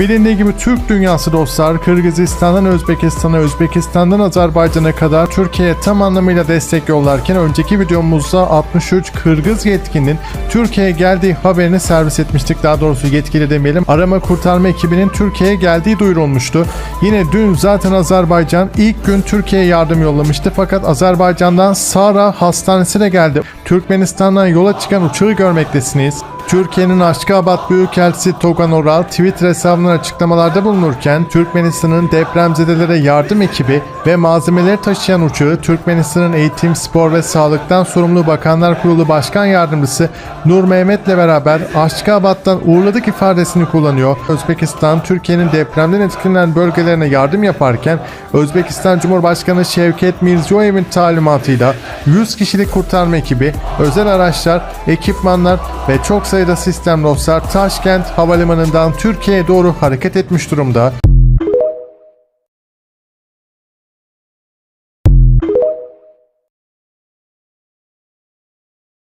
Bilindiği gibi Türk dünyası dostlar Kırgızistan'dan Özbekistan'a, Özbekistan'dan Azerbaycan'a kadar Türkiye'ye tam anlamıyla destek yollarken önceki videomuzda 63 Kırgız yetkinin Türkiye'ye geldiği haberini servis etmiştik. Daha doğrusu yetkili demeyelim. Arama kurtarma ekibinin Türkiye'ye geldiği duyurulmuştu. Yine dün zaten Azerbaycan ilk gün Türkiye'ye yardım yollamıştı. Fakat Azerbaycan'dan Sara hastanesine geldi. Türkmenistan'dan yola çıkan uçağı görmektesiniz. Türkiye'nin Aşkabat Büyükelçisi Togan Oral Twitter hesabından açıklamalarda bulunurken Türkmenistan'ın depremzedelere yardım ekibi ve malzemeleri taşıyan uçağı Türkmenistan'ın Eğitim, Spor ve Sağlıktan sorumlu Bakanlar Kurulu Başkan Yardımcısı Nur Mehmet'le beraber Aşkabat'tan uğurladık ifadesini kullanıyor. Özbekistan, Türkiye'nin depremden etkilenen bölgelerine yardım yaparken Özbekistan Cumhurbaşkanı Şevket Mirziyoyev'in talimatıyla 100 kişilik kurtarma ekibi, özel araçlar, ekipmanlar ve çok sayıda sistem dostlar Taşkent Havalimanı'ndan Türkiye'ye doğru hareket etmiş durumda.